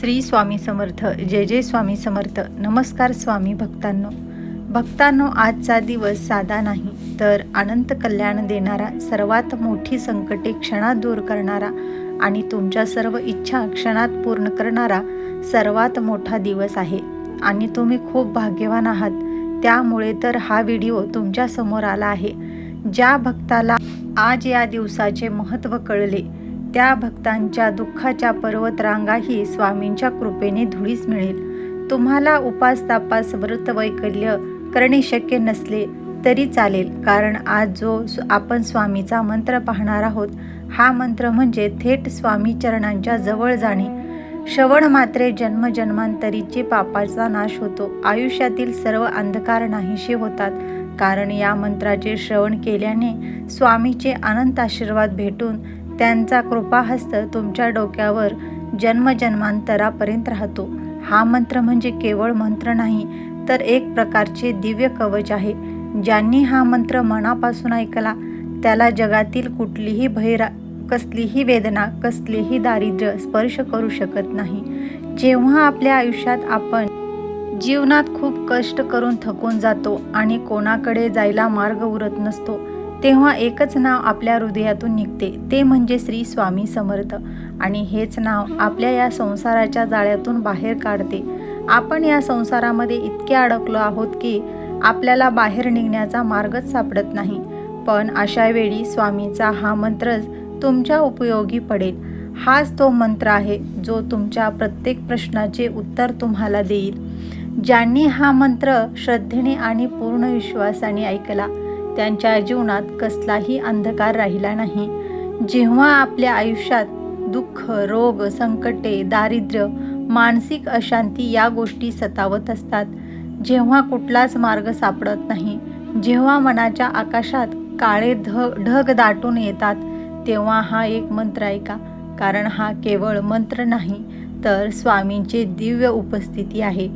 श्री स्वामी समर्थ जय जय स्वामी समर्थ. नमस्कार स्वामी भक्तांनो. भक्तांनो आजचा दिवस साधा नाही तर अनंत कल्याण देणारा सर्वात मोठी संकटे क्षणात दूर करणारा आणि तुमच्या सर्व इच्छा क्षणात पूर्ण करणारा सर्वात मोठा दिवस आहे. आणि तुम्ही खूप भाग्यवान आहात. त्यामुळे तर हा व्हिडिओ तुमच्यासमोर आला आहे. ज्या भक्ताला आज या दिवसाचे महत्त्व कळले त्या भक्तांच्या दुःखाच्या पर्वतरांगाही स्वामींच्या कृपेने धुळीस मिळेल. तुम्हाला उपास तापास व्रत वैकल्य करणे शक्य नसले तरी चालेल कारण आज जो आपण स्वामीचा मंत्र पाहणार आहोत हा मंत्र म्हणजे थेट स्वामी चरणांच्या जवळ जाणे. श्रवण मात्रे जन्मजन्मांतरीचे पापाचा नाश होतो. आयुष्यातील सर्व अंधकार नाहीसे होतात कारण या मंत्राचे श्रवण केल्याने स्वामीचे अनंत आशीर्वाद भेटून त्यांचा कृपाहस्त तुमच्या डोक्यावर जन्मजन्मांतरापर्यंत राहतो. हा मंत्र म्हणजे केवळ मंत्र नाही तर एक प्रकारचे दिव्य कवच आहे. ज्यांनी हा मंत्र मनापासून ऐकला त्याला जगातील कुठलीही भैरा कसलीही वेदना कसलीही दारिद्र्य स्पर्श करू शकत नाही. जेव्हा आपल्या आयुष्यात आपण जीवनात खूप कष्ट करून थकून जातो आणि कोणाकडे जायला मार्ग उरत नसतो तेव्हा एकच नाव आपल्या हृदयातून निघते. ते म्हणजे श्री स्वामी समर्थ. आणि हेच नाव आपल्या या संसाराच्या जाळ्यातून बाहेर काढते. आपण या संसारामध्ये इतके अडकलो आहोत की आपल्याला बाहेर निघण्याचा मार्गच सापडत नाही. पण अशा वेळी स्वामीचा हा मंत्रच तुमच्या उपयोगी पडेल. हाच तो मंत्र आहे जो तुमच्या प्रत्येक प्रश्नाचे उत्तर तुम्हाला देईल. ज्यांनी हा मंत्र श्रद्धेने आणि पूर्ण विश्वासाने ऐकला त्यांच्या जीवनात कसलाही अंधकार राहिला नाही. जेव्हा आपल्या आयुष्यात दुःख रोग संकटे दारिद्र्य मानसिक अशांती या गोष्टी सतावत असतात जेव्हा कुठलाच मार्ग सापडत नाही जेव्हा मनाच्या आकाशात काळे ध ढग दाटून येतात तेव्हा हा एक मंत्र ऐका कारण हा केवळ मंत्र नाही तर स्वामींचे दिव्य उपस्थिती आहे.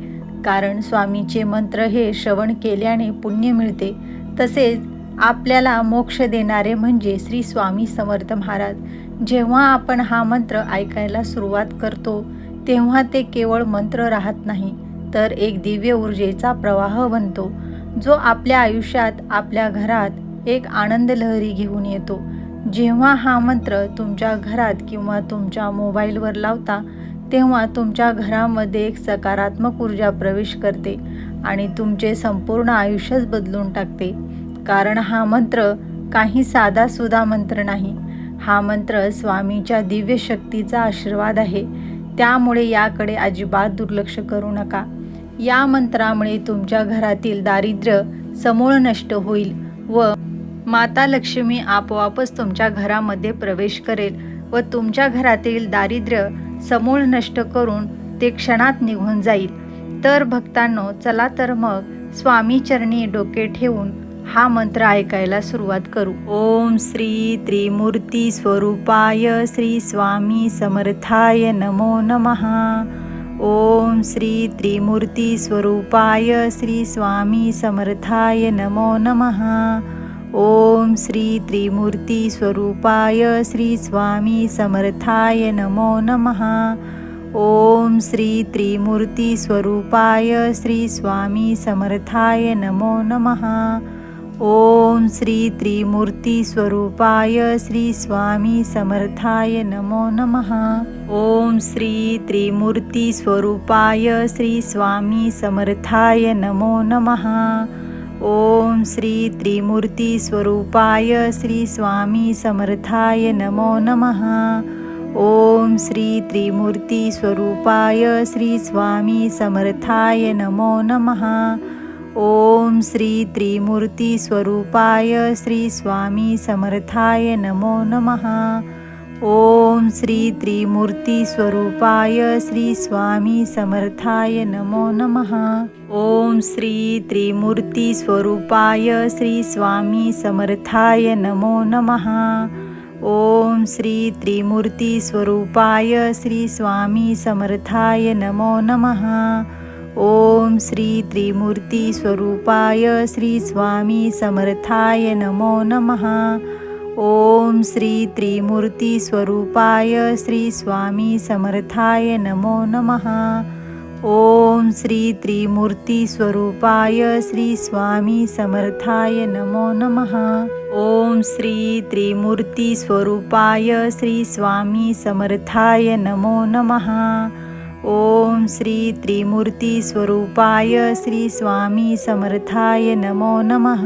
कारण स्वामीचे मंत्र हे श्रवण केल्याने पुण्य मिळते तसेच आपल्याला मोक्ष देणारे म्हणजे श्री स्वामी समर्थ महाराज. जेव्हा आपण हा मंत्र ऐकायला सुरुवात करतो तेव्हा ते केवळ मंत्र राहत नाही तर एक दिव्य ऊर्जेचा प्रवाह बनतो जो आपल्या आयुष्यात आपल्या घरात एक आनंद लहरी घेऊन येतो. जेव्हा हा मंत्र तुमच्या घरात किंवा तुमच्या मोबाईलवर लावता तेव्हा तुमच्या घरामध्ये एक सकारात्मक ऊर्जा प्रवेश करते आणि तुमचे संपूर्ण आयुष्यच बदलून टाकते. कारण हा मंत्र काही साधासुधा मंत्र नाही. हा मंत्र स्वामीच्या दिव्य शक्तीचा आशीर्वाद आहे. त्यामुळे याकडे अजिबात दुर्लक्ष करू नका. या मंत्रामुळे तुमच्या घरातील दारिद्र्य समूळ नष्ट होईल व माता लक्ष्मी आपोआपच तुमच्या घरामध्ये प्रवेश करेल व तुमच्या घरातील दारिद्र्य समूळ नष्ट करून ते क्षणात निघून जाईल. तर भक्तांनो चला तर मग स्वामी चरणी डोके ठेवून हा मंत्र ऐकायला सुरुवात करू. ओम श्री त्रिमूर्ती स्वरूपाय श्री स्वामी समर्थाय नमो नमः. ओम श्री त्रिमूर्ती स्वरूपाय श्री स्वामी समर्थाय नमो नमः. ओम श्री त्रिमूर्ती स्वरूपाय श्री स्वामी समर्थाय नमो नमः. ओम श्री त्रिमूर्ती स्वरूपाय श्री स्वामी समर्थाय नमो नमः. ओम श्री त्रिमूर्ती स्वरूपाय श्री स्वामी समर्थाय नमो नमः. ओम श्री त्रिमूर्ती स्वरूपाय श्री स्वामी समर्थाय नमो नमः. ओम श्री त्रिमूर्ती स्वरूपाय श्री स्वामी समर्थाय नमो नमः. ओम श्री त्रिमूर्ती स्वरूपाय श्री स्वामी समर्थाय नमो नमः. ओम श्री त्रिमूर्ती स्वरूपाय श्री स्वामी समर्थाय नमो नमः। ओम श्री त्रिमूर्ती स्वरूपाय श्री स्वामी समर्थाय नमो नमः। ओम श्री त्रिमूर्ती स्वरूपाय श्री स्वामी समर्थाय नमो नमः। ओम श्री त्रिमूर्ती स्वरूपाय श्री स्वामी समर्थाय नमो नमः। ओम श्री त्रिमूर्ती स्वरूपाय श्री स्वामी समर्थाय नमो नमः. ओम श्री त्रिमूर्ती स्वरूपाय श्री स्वामी समर्थाय नमो नमः. ओम श्री त्रिमूर्ती स्वरूपाय श्री स्वामी समर्थाय नमो नमः. ओम श्री त्रिमूर्ती स्वरूपाय श्री स्वामी समर्थाय नमो नमः. ओम श्री त्रिमूर्ती स्वरूपाय श्री स्वामी समर्थाय नमो नमः.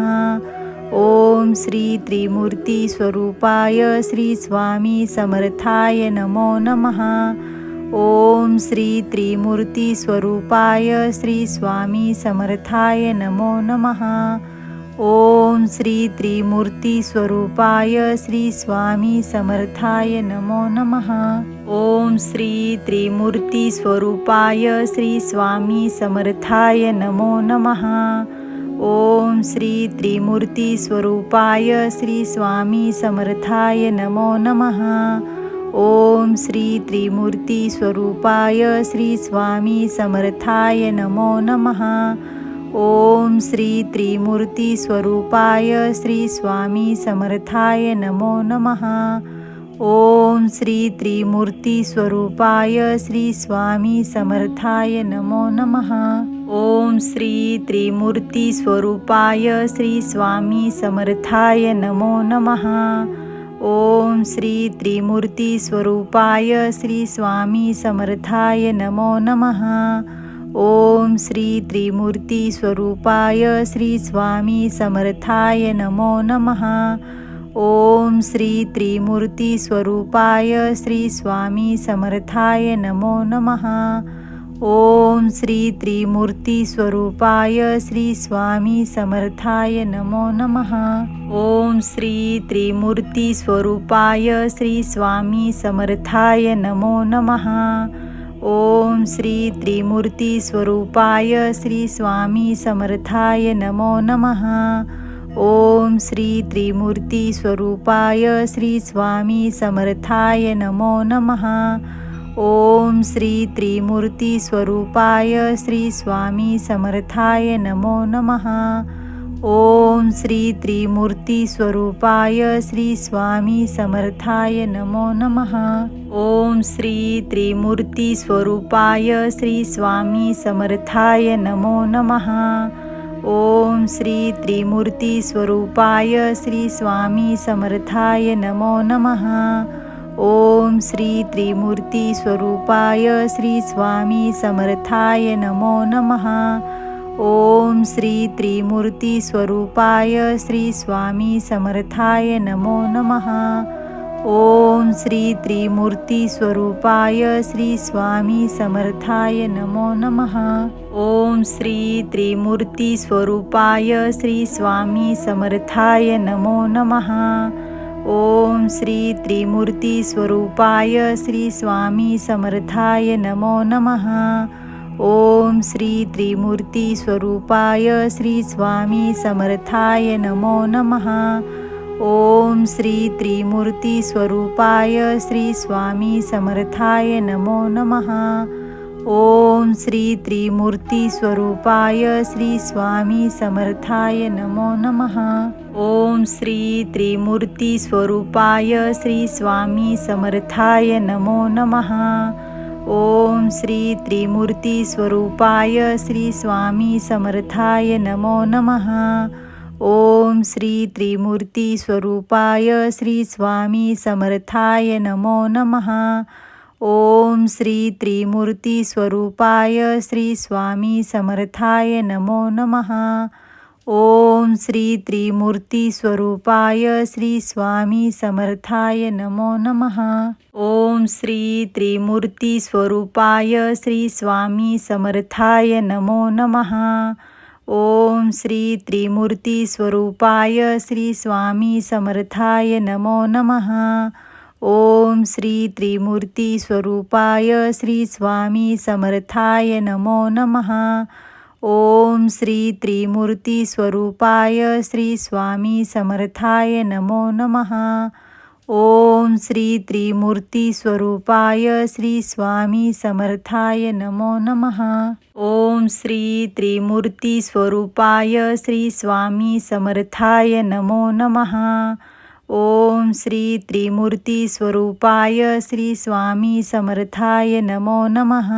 ओम श्री त्रिमूर्ती स्वरूपाय श्री स्वामी समर्थाय नमो नमः. ओम श्री त्रिमूर्ती स्वरूपाय श्री स्वामी समर्थाय नमो नमः. ओम श्री त्रिमूर्ती स्वरूपाय श्री स्वामी समर्थाय नमो नमः. ओम श्री त्रिमूर्ती स्वरूपाय श्री स्वामी समर्थाय नमो नमः. ओम श्री त्रिमूर्ती स्वरूपाय श्री स्वामी समर्थाय नमो नमः. ओम श्री त्रिमूर्ती स्वरूपाय श्री स्वामी समर्थाय नमो नमः. ओम श्री त्रिमूर्ती स्वरूपाय श्री स्वामी समर्थाय नमो नमः. ओम श्री त्रिमूर्ती स्वरूपाय श्री स्वामी समर्थाय नमो नमः. ओम श्री त्रिमूर्ती स्वरूपाय श्री स्वामी समर्थाय नमो नमः. ओम श्री त्रिमूर्ती स्वरूपाय श्री स्वामी समर्थाय नमो नमः. ओम श्री त्रिमूर्ती स्वरूपाय श्री स्वामी समर्थाय नमो नमः. ओम श्री त्रिमूर्ती स्वरूपाय श्री स्वामी समर्थाय नमो नमः. ओम श्री त्रिमूर्ती स्वरूपाय श्री स्वामी समर्थाय नमो नमः. ओम श्री त्रिमूर्ती स्वरूपाय श्री स्वामी समर्थाय नमो नमः. ओम श्री त्रिमूर्ती स्वरूपाय श्री स्वामी समर्थाय नमो नमः. ओम श्री त्रिमूर्ती स्वरूपाय श्री स्वामी समर्थाय नमो नमः. ओम श्री त्रिमूर्ती स्वरूपाय श्री स्वामी समर्थाय नमो नमः. ओम श्री त्रिमूर्ती स्वरूपाय श्री स्वामी समर्थाय नमो नमः. ओम श्री त्रिमूर्ती स्वरूपाय श्री स्वामी समर्थाय नमो नमः. ओम श्री त्रिमूर्ती स्वरूपाय श्री स्वामी समर्थाय नमो नमः. ओम श्री त्रिमूर्ती स्वरूपाय श्री स्वामी समर्थाय नमो नमः. ओम श्री त्रिमूर्ती स्वरूपाय श्री स्वामी समर्थाय नमो नमः. ओम श्री त्रिमूर्ती स्वरूपाय श्री स्वामी समर्थाय नमो नमः. ओम श्री त्रिमूर्ती स्वरूपाय श्री स्वामी समर्थाय नमो नमः. ओम श्री त्रिमूर्ती स्वरूपाय श्री स्वामी समर्थाय नमो नमः. ओम श्री त्रिमूर्ती स्वरूपाय श्री स्वामी समर्थाय नमो नमः। ओम श्री त्रिमूर्ती स्वरूपाय श्री स्वामी समर्थाय नमो नमः। ओम श्री त्रिमूर्ती स्वरूपाय श्री स्वामी समर्थाय नमो नमः। ओम श्री त्रिमूर्ती स्वरूपाय श्री स्वामी समर्थाय नमो नमः। ओम श्री त्रिमूर्ती स्वरूपाय श्री स्वामी समर्थाय नमो नमः। ओम श्री त्रिमूर्ती स्वरूपाय श्री स्वामी समर्थाय नमो नमः। ओम श्री त्रिमूर्ती स्वरूपाय श्री स्वामी समर्थाय नमो नमः। ओम श्री त्रिमूर्ती स्वरूपाय श्री स्वामी समर्थाय नमो नमः. ओम श्री त्रिमूर्ती स्वरूपाय श्री स्वामी समर्थाय नमो नमः. ओम श्री त्रिमूर्ती स्वरूपाय श्री स्वामी समर्थाय नमो नमः. ओम श्री त्रिमूर्ती स्वरूपाय श्री स्वामी समर्थाय नमो नमः. ओम श्री त्रिमूर्ती स्वरूपाय श्री स्वामी समर्थाय नमो नमः. ओम श्री त्रिमूर्ती स्वरूपाय श्री स्वामी समर्थाय नमो नमः. ओम श्री त्रिमूर्ती स्वरूपाय श्री स्वामी समर्थाय नमो नमः. ओम श्री त्रिमूर्ती स्वरूपाय श्री स्वामी समर्थाय नमो नमः.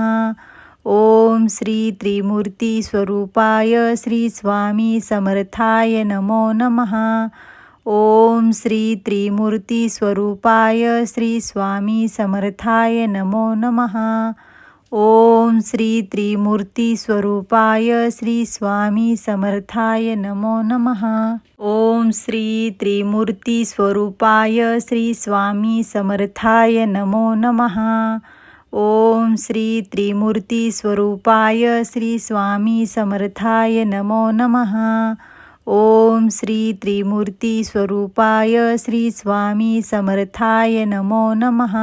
ओम श्री त्रिमूर्ती स्वरूपाय श्री स्वामी समर्थाय नमो नमः. ओम श्री त्रिमूर्ती स्वरूपाय श्री स्वामी समर्थाय नमो नमः. ओम श्री त्रिमूर्ती स्वरूपाय श्री स्वामी समर्थाय नमो नमः. ओम श्री त्रिमूर्ती स्वरूपाय श्री स्वामी समर्थाय नमो नमः. ओम श्री त्रिमूर्ती स्वरूपाय श्री स्वामी समर्थाय नमो नमः. ओम श्री त्रिमूर्ती स्वरूपाय श्री स्वामी समर्थाय नमो नमः.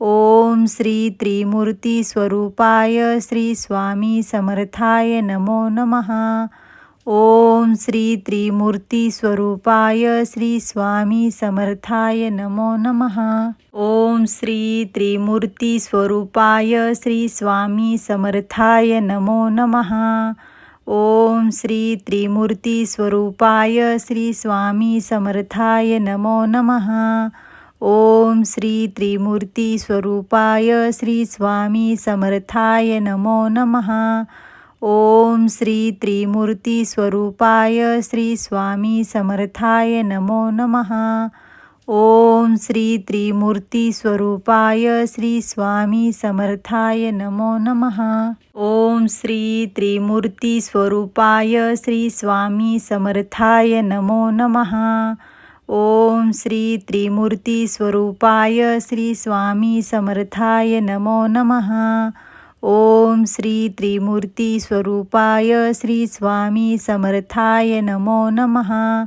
ओम श्री त्रिमूर्ती स्वरूपाय श्री स्वामी समर्थाय नमो नमः. ओम श्री त्रिमूर्ती स्वरूपाय श्री स्वामी समर्थाय नमो नमः. ओम श्री त्रिमूर्ती स्वरूपाय श्री स्वामी समर्थाय नमो नमः. ओम श्री त्रिमूर्ती स्वरूपाय श्री स्वामी समर्थाय नमो नमः. ओम श्री त्रिमूर्ती स्वरूपाय श्री स्वामी समर्थाय नमो नमः. ओम श्री त्रिमूर्ती स्वरूपाय श्री स्वामी समर्थाय नमो नमः. ओम श्री त्रिमूर्ती स्वरूपाय श्री स्वामी समर्थाय नमो नमः. ओम श्री त्रिमूर्ती स्वरूपाय श्री स्वामी समर्थाय नमो नमः. ओम श्री त्रिमूर्ती स्वरूपाय श्री स्वामी समर्थाय नमो नमः. ओम श्री त्रिमूर्ती स्वरूपाय श्री स्वामी समर्थाय नमो नमः.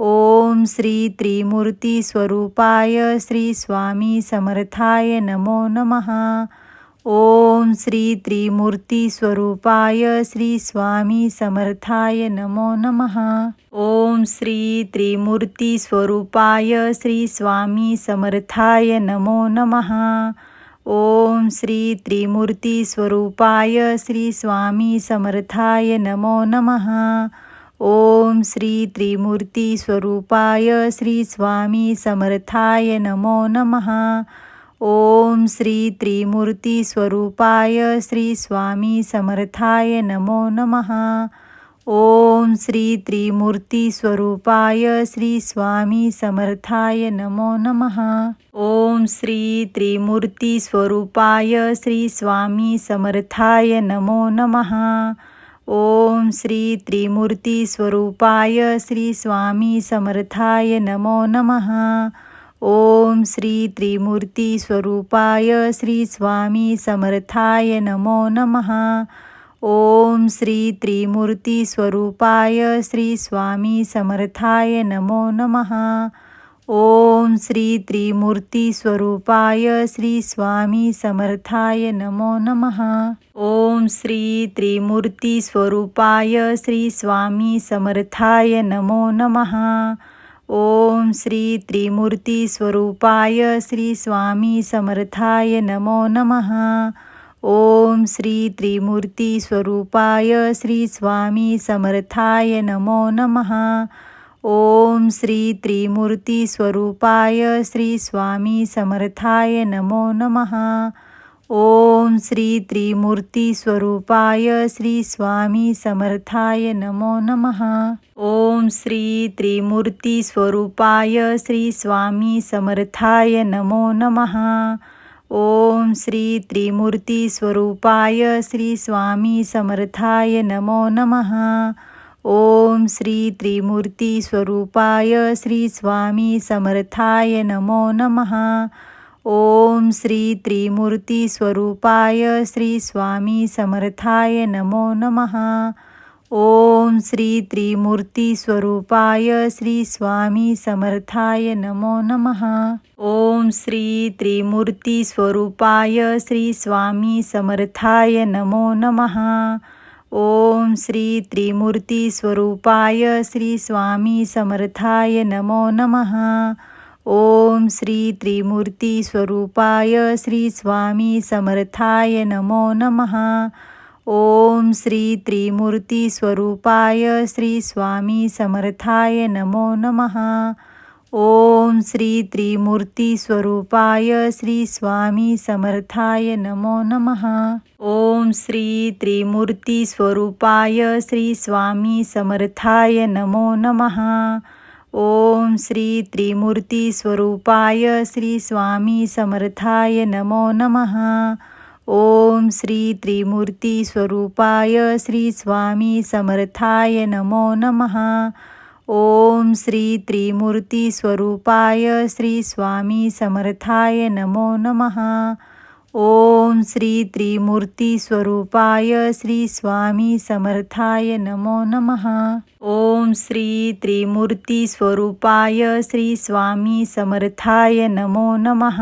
ओम श्री त्रिमूर्ती स्वरूपाय श्री स्वामी समर्थाय नमो नमः. ओम श्री त्रिमूर्ती स्वरूपाय श्री स्वामी समर्थाय नमो नमः. ओम श्री त्रिमूर्ती स्वरूपाय श्री स्वामी समर्थाय नमो नमः. ओम श्री त्रिमूर्ती स्वरूपाय श्री स्वामी समर्थाय नमो नमः. ओम श्री त्रिमूर्ती स्वरूपाय श्री स्वामी समर्थाय नमो नमः. ओम श्री त्रिमूर्ती स्वरूपाय श्री स्वामी समर्थाय नमो नमः. ओम श्री त्रिमूर्ती स्वरूपाय श्री स्वामी समर्थाय नमो नमः. ओम श्री त्रिमूर्ती स्वरूपाय श्री स्वामी समर्थाय नमो नमः. ओम श्री त्रिमूर्ती स्वरूपाय श्री स्वामी समर्थाय नमो नमः. ओम श्री त्रिमूर्ती स्वरूपाय श्री स्वामी समर्थाय नमो नमः. ओम श्री त्रिमूर्ती स्वरूपाय श्री स्वामी समर्थाय नमो नमः. ओम श्री त्रिमूर्ती स्वरूपाय श्री स्वामी समर्थाय नमो नमः. ओम श्री त्रिमूर्ती स्वरूपाय श्री स्वामी समर्थाय नमो नमः. ओम श्री त्रिमूर्ती स्वरूपाय श्री स्वामी समर्थाय नमो नमः. ओम श्री त्रिमूर्ती स्वरूपाय श्री स्वामी समर्थाय नमो नमः. ओम श्री त्रिमूर्ती स्वरूपाय श्री स्वामी समर्थाय नमो नमः. ओम श्री त्रिमूर्ती स्वरूपाय श्री स्वामी समर्थाय नमो नमः. ओम श्री त्रिमूर्ती स्वरूपाय श्री स्वामी समर्थाय नमो नमः. ओम श्री त्रिमूर्ती स्वरूपाय श्री स्वामी समर्थाय नमो नमः. ओम श्री त्रिमूर्ती स्वरूपाय श्री स्वामी समर्थाय नमो नमः. ओम श्री त्रिमूर्ती स्वरूपाय श्री स्वामी समर्थाय नमो नमः. ओम श्री त्रिमूर्ती स्वरूपाय श्री स्वामी समर्थाय नमो नमः। ओम श्री त्रिमूर्ती स्वरूपाय श्री स्वामी समर्थाय नमो नमः। ओम श्री त्रिमूर्ती स्वरूपाय श्री स्वामी समर्थाय नमो नमः। ओम श्री त्रिमूर्ती स्वरूपाय श्री स्वामी समर्थाय नमो नमः। ओम श्री त्रिमूर्ती स्वरूपाय श्री स्वामी समर्थाय नमो नमः. ओम श्री त्रिमूर्ती स्वरूपाय श्री स्वामी समर्थाय नमो नमः. ओम श्री त्रिमूर्ती स्वरूपाय श्री स्वामी समर्थाय नमो नमः. ओम श्री त्रिमूर्ती स्वरूपाय श्री स्वामी समर्थाय नमो नमः. ओम श्री त्रिमूर्ती स्वरूपाय श्री स्वामी समर्थाय नमो नमः. ओम श्री त्रिमूर्ती स्वरूपाय श्री स्वामी समर्थाय नमो नमः. ओम श्री त्रिमूर्ती स्वरूपाय श्री स्वामी समर्थाय नमो नमः. ओम श्री त्रिमूर्ती स्वरूपाय श्री स्वामी समर्थाय नमो नमः.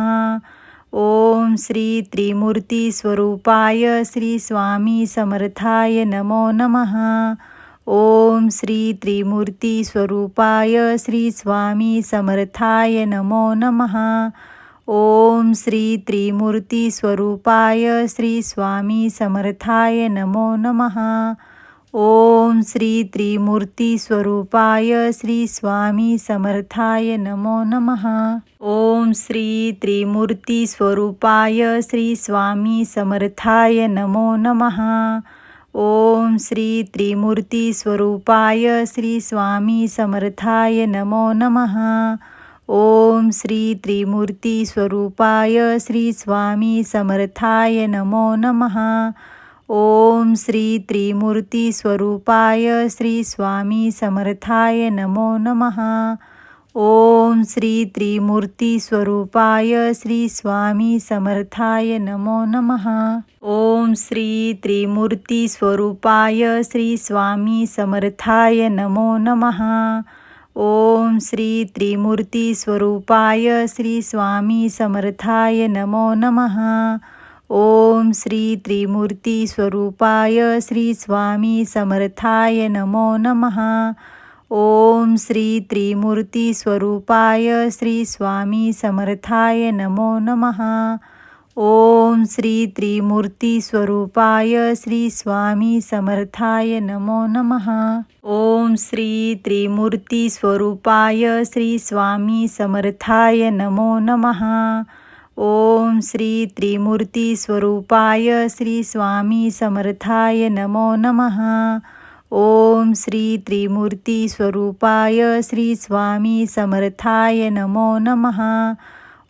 ओम श्री त्रिमूर्ती स्वरूपाय श्री स्वामी समर्थाय नमो नमः. ओम श्री त्रिमूर्ती स्वरूपाय श्री स्वामी समर्थाय नमो नमः. ओम श्री त्रिमूर्ती स्वरूपाय श्री स्वामी समर्थाय नमो नमः. ओम श्री त्रिमूर्ती स्वरूपाय श्री स्वामी समर्थाय नमो नमः. ओम श्री त्रिमूर्ती स्वरूपाय श्री स्वामी समर्थाय नमो नमः. ओम श्री त्रिमूर्ती स्वरूपाय श्री स्वामी समर्थाय नमो नमः. ओम श्री त्रिमूर्ती स्वरूपाय श्री स्वामी समर्थाय नमो नमः. ओम श्री त्रिमूर्ती स्वरूपाय श्री स्वामी समर्थाय नमो नमः. ओम श्री त्रिमूर्ती स्वरूपाय श्री स्वामी समर्थाय नमो नमः. ओम श्री त्रिमूर्ती स्वरूपाय श्री स्वामी समर्थाय नमो नमः. ओम श्री त्रिमूर्ती स्वरूपाय श्री स्वामी समर्थाय नमो नमः. ओम श्री त्रिमूर्ती स्वरूपाय श्री स्वामी समर्थाय नमो नमः. ओम श्री त्रिमूर्ती स्वरूपाय श्री स्वामी समर्थाय नमो नमः. ओम श्री त्रिमूर्ती स्वरूपाय श्री स्वामी समर्थाय नमो नमः. ओम श्री त्रिमूर्ती स्वरूपाय श्री स्वामी समर्थाय नमो नमः. ओम श्री त्रिमूर्ती स्वरूपाय श्री स्वामी समर्थाय नमो नमः. ओम श्री त्रिमूर्ती स्वरूपाय श्री स्वामी समर्थाय नमो नमः.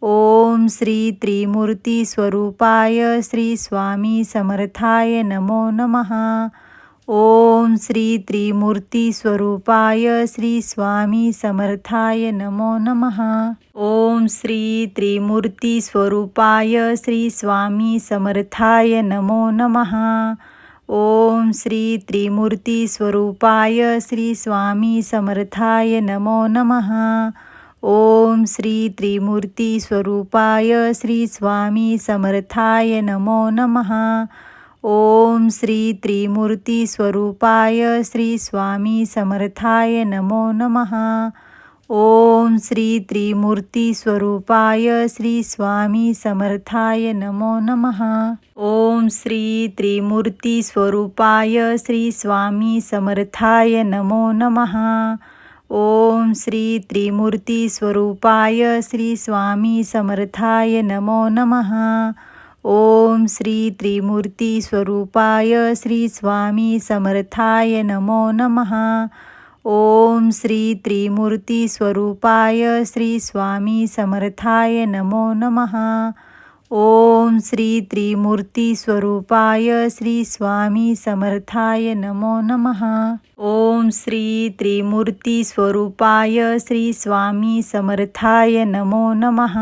ओम श्री त्रिमूर्ती स्वरूपाय श्री स्वामी समर्थाय नमो नमः. ओम श्री त्रिमूर्ती स्वरूपाय श्री स्वामी समर्थाय नमो नमः. ओम श्री त्रिमूर्ती स्वरूपाय श्री स्वामी समर्थाय नमो नमः. ओम श्री त्रिमूर्ती स्वरूपाय श्री स्वामी समर्थाय नमो नमः. ओम श्री त्रिमूर्ती स्वरूपाय श्री स्वामी समर्थाय नमो नमः. ओम श्री त्रिमूर्ती स्वरूपाय श्री स्वामी समर्थाय नमो नमः. ओम श्री त्रिमूर्ती स्वरूपाय श्री स्वामी समर्थाय नमो नमः. ओम श्री त्रिमूर्ती स्वरूपाय श्री स्वामी समर्थाय नमो नमः. ओम श्री त्रिमूर्ती स्वरूपाय श्री स्वामी समर्थाय नमो नमः. ओम श्री त्रिमूर्ती स्वरूपाय श्री स्वामी समर्थाय नमो नमः. ओम श्री त्रिमूर्ती स्वरूपाय श्री स्वामी समर्थाय नमो नमः. ओम श्री त्रिमूर्ती स्वरूपाय श्री स्वामी समर्थाय नमो नमः. ओम श्री त्रिमूर्ती स्वरूपाय श्री स्वामी समर्थाय नमो नमः.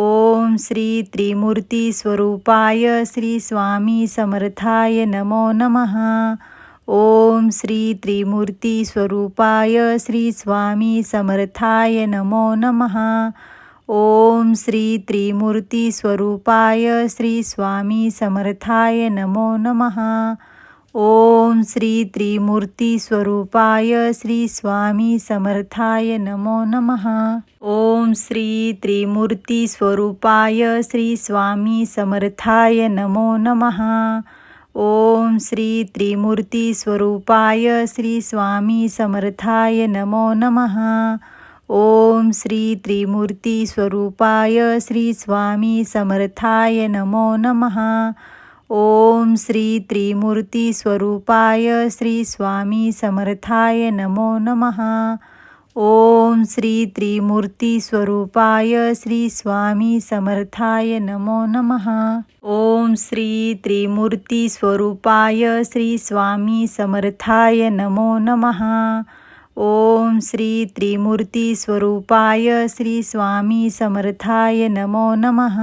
ओम श्री त्रिमूर्ती स्वरूपाय श्री स्वामी समर्थाय नमो नमः. ओम श्री त्रिमूर्ती स्वरूपाय श्री स्वामी समर्थाय नमो नमः. ओम श्री त्रिमूर्ती स्वरूपाय श्री स्वामी समर्थाय नमो नमः. ओम श्री त्रिमूर्ती स्वरूपाय श्री स्वामी समर्थाय नमो नमः. ओम श्री त्रिमूर्ती स्वरूपाय श्री स्वामी समर्थाय नमो नमः. ओम श्री त्रिमूर्ती स्वरूपाय श्री स्वामी समर्थाय नमो नमः. ओम श्री त्रिमूर्ती स्वरूपाय श्री स्वामी समर्थाय नमो नमः. ओम श्री त्रिमूर्ती स्वरूपाय श्री स्वामी समर्थाय नमो नमः. ओम श्री त्रिमूर्ती स्वरूपाय श्री स्वामी समर्थाय नमो नमः. ओम श्री त्रिमूर्ती स्वरूपाय श्री स्वामी समर्थाय नमो नमः. ओम श्री त्रिमूर्ती स्वरूपाय श्री स्वामी समर्थाय नमो नमः.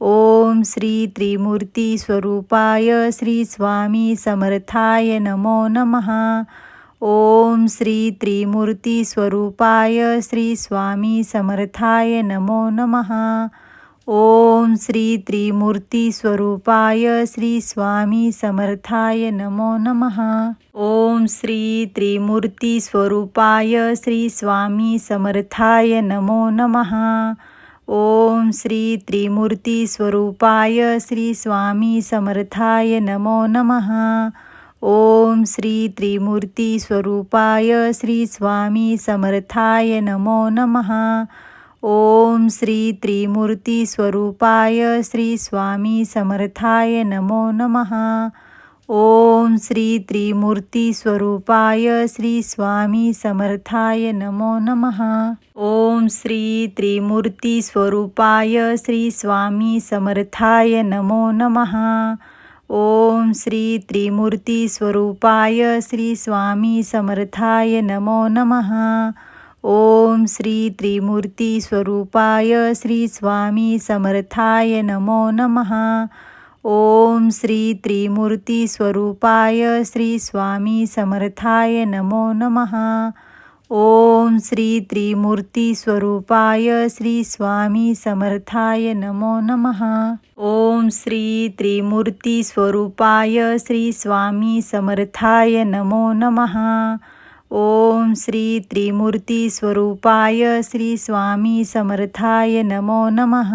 ओम श्री त्रिमूर्ती स्वरूपाय श्री स्वामी समर्थाय नमो नमः। ओम श्री त्रिमूर्ती स्वरूपाय श्री स्वामी समर्थाय नमो नमः। ओम श्री त्रिमूर्ती स्वरूपाय श्री स्वामी समर्थाय नमो नमः। ओम श्री त्रिमूर्ती स्वरूपाय श्री स्वामी समर्थाय नमो नमः। ओम श्री त्रिमूर्ती स्वरूपाय श्री स्वामी समर्थाय नमो नमः. ओम श्री त्रिमूर्ती स्वरूपाय श्री स्वामी समर्थाय नमो नमः. ओम श्री त्रिमूर्ती स्वरूपाय श्री स्वामी समर्थाय नमो नमः. ओम श्री त्रिमूर्ती स्वरूपाय श्री स्वामी समर्थाय नमो नमः. ओम श्री त्रिमूर्ती स्वरूपाय श्री स्वामी समर्थाय नमो नमः. ओम श्री त्रिमूर्ती स्वरूपाय श्री स्वामी समर्थाय नमो नमः. ओम श्री त्रिमूर्ती स्वरूपाय श्री स्वामी समर्थाय नमो नमः. ओम श्री त्रिमूर्ती स्वरूपाय श्री स्वामी समर्थाय नमो नमः. ओम श्री त्रिमूर्ती स्वरूपाय श्री स्वामी समर्थाय नमो नमः. ओम श्री त्रिमूर्ती स्वरूपाय श्री स्वामी समर्थाय नमो नमः. ओम श्री त्रिमूर्ती स्वरूपाय श्री स्वामी समर्थाय नमो नमः.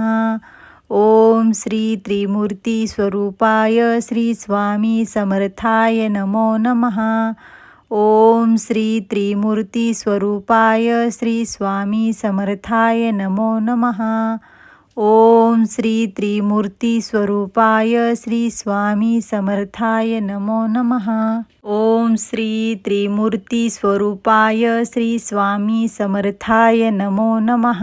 ओम श्री त्रिमूर्ती स्वरूपाय श्री स्वामी समर्थाय नमो नमः. ओम श्री त्रिमूर्ती स्वरूपाय श्री स्वामी समर्थाय नमो नमः. ओम श्री त्रिमूर्ती स्वरूपाय श्री स्वामी समर्थाय नमो नमः. ओम श्री त्रिमूर्ती स्वरूपाय श्री स्वामी समर्थाय नमो नमः.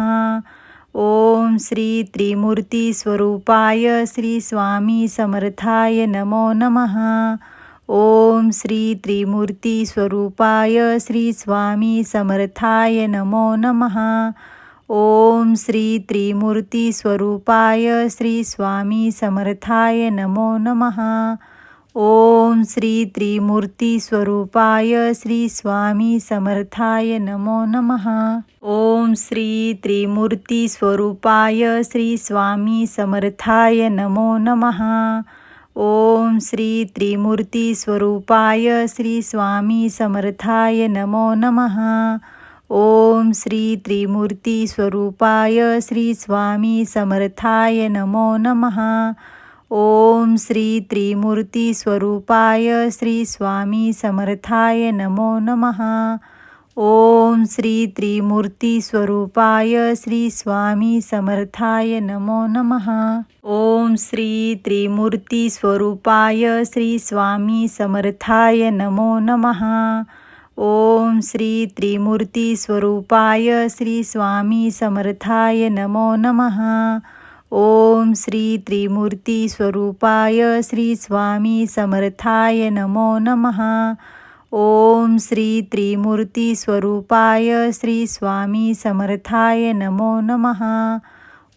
ओम श्री त्रिमूर्ती स्वरूपाय श्री स्वामी समर्थाय नमो नमः. ओम श्री त्रिमूर्ती स्वरूपाय श्री स्वामी समर्थाय नमो नमः. ओम श्री त्रिमूर्ती स्वरूपाय श्री स्वामी समर्थाय नमो नमः. ओम श्री त्रिमूर्ती स्वरूपाय श्री स्वामी समर्थाय नमो नमः. ओम श्री त्रिमूर्ती स्वरूपाय श्री स्वामी समर्थाय नमो नमः. ओम श्री त्रिमूर्ती स्वरूपाय श्री स्वामी समर्थाय नमो नमः. ओम श्री त्रिमूर्ती स्वरूपाय श्री स्वामी समर्थाय नमो नमः. ओम श्री त्रिमूर्ती स्वरूपाय श्री स्वामी समर्थाय नमो नमः. ओम श्री त्रिमूर्ती स्वरूपाय श्री स्वामी समर्थाय नमो नमः. ओम श्री त्रिमूर्ती स्वरूपाय श्री स्वामी समर्थाय नमो नमः. ओम श्री त्रिमूर्ती स्वरूपाय श्री स्वामी समर्थाय नमो नमः. ओम श्री त्रिमूर्ती स्वरूपाय श्री स्वामी समर्थाय नमो नमः. ओम श्री त्रिमूर्ती स्वरूपाय श्री स्वामी समर्थाय नमो नमः.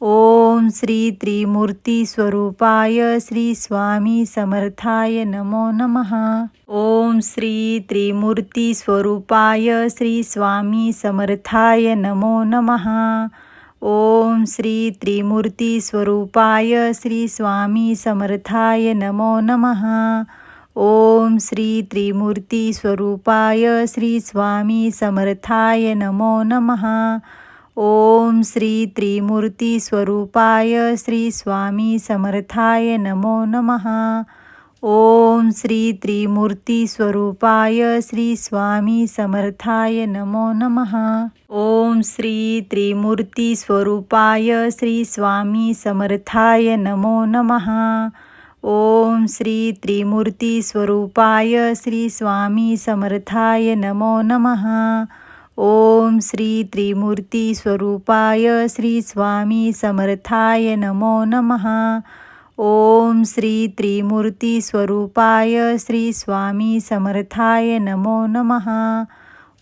ओम श्री त्रिमूर्ती स्वरूपाय श्री स्वामी समर्थाय नमो नमः. ओम श्री त्रिमूर्ती स्वरूपाय श्री स्वामी समर्थाय नमो नमः. ओम श्री त्रिमूर्ती स्वरूपाय श्री स्वामी समर्थाय नमो नमः. ओम श्री त्रिमूर्ती स्वरूपाय श्री स्वामी समर्थाय नमो नमः. ओम श्री त्रिमूर्ती स्वरूपाय श्री स्वामी समर्थाय नमो नमः. ओम श्री त्रिमूर्ती स्वरूपाय श्री स्वामी समर्थाय नमो नमः. ओम श्री त्रिमूर्ती स्वरूपाय श्री स्वामी समर्थाय नमो नमः. ओम श्री त्रिमूर्ती स्वरूपाय श्री स्वामी समर्थाय नमो नमः. ओम श्री त्रिमूर्ती स्वरूपाय श्री स्वामी समर्थाय नमो नमः. ओम श्री त्रिमूर्ती स्वरूपाय श्री स्वामी समर्थाय नमो नमः.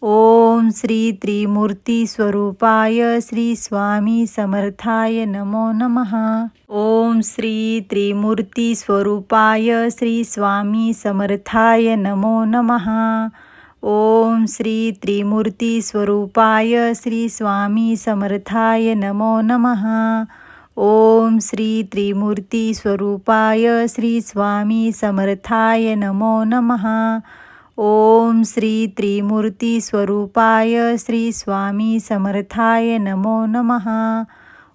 ओम श्री त्रिमूर्ती स्वरूपाय श्री स्वामी समर्थाय नमो नमः. ओम श्री त्रिमूर्ती स्वरूपाय श्री स्वामी समर्थाय नमो नमः. ओम श्री त्रिमूर्ती स्वरूपाय श्री स्वामी समर्थाय नमो नमः. ओम श्री त्रिमूर्ती स्वरूपाय श्री स्वामी समर्थाय नमो नमः. ओम श्री त्रिमूर्ती स्वरूपाय श्री स्वामी समर्थाय नमो नमः.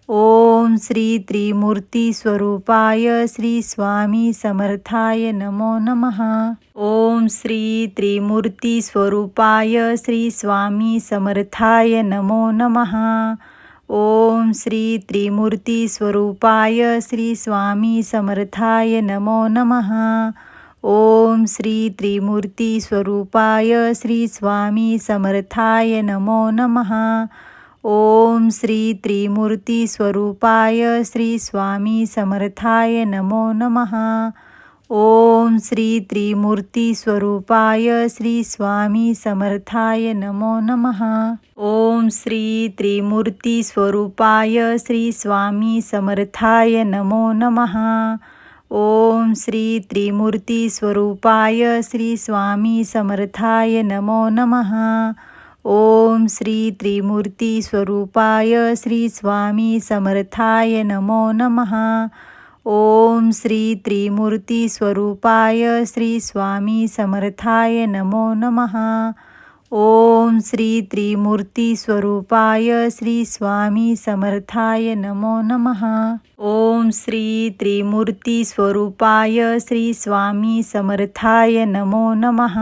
ओम श्री त्रिमूर्ती स्वरूपाय श्री स्वामी समर्थाय नमो नमः. ओम श्री त्रिमूर्ती स्वरूपाय श्री स्वामी समर्थाय नमो नमः. ओम श्री त्रिमूर्ती स्वरूपाय श्री स्वामी समर्थाय नमो नमः. ओम श्री त्रिमूर्ती स्वरूपाय श्री स्वामी समर्थाय नमो नमः. ओम श्री त्रिमूर्ती स्वरूपाय श्री स्वामी समर्थाय नमो नमः. ओम श्री त्रिमूर्ती स्वरूपाय श्री स्वामी समर्थाय नमो नमः. ओम श्री त्रिमूर्ती स्वरूपाय श्री स्वामी समर्थाय नमो नमः. ओम श्री त्रिमूर्ती स्वरूपाय श्री स्वामी समर्थाय नमो नमः. ओम श्री त्रिमूर्ती स्वरूपाय श्री स्वामी समर्थाय नमो नमः. ओम श्री त्रिमूर्ती स्वरूपाय श्री स्वामी समर्थाय नमो नमः। ओम श्री त्रिमूर्ती स्वरूपाय श्री स्वामी समर्थाय नमो नमः। ओम श्री त्रिमूर्ती स्वरूपाय श्री स्वामी समर्थाय नमो नमः।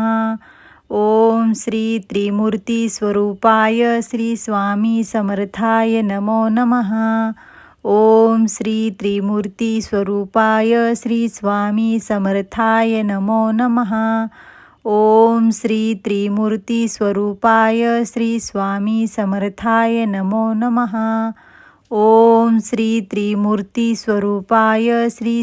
ओम श्री त्रिमूर्ती स्वरूपाय श्री स्वामी समर्थाय नमो नमः। ओम श्री त्रिमूर्ती स्वरूपाय श्री स्वामी समर्थाय नमो नमः. ओम श्री त्रिमूर्ती स्वरूपाय श्री स्वामी समर्थाय नमो नमः. ओम श्री त्रिमूर्ती स्वरूपाय श्री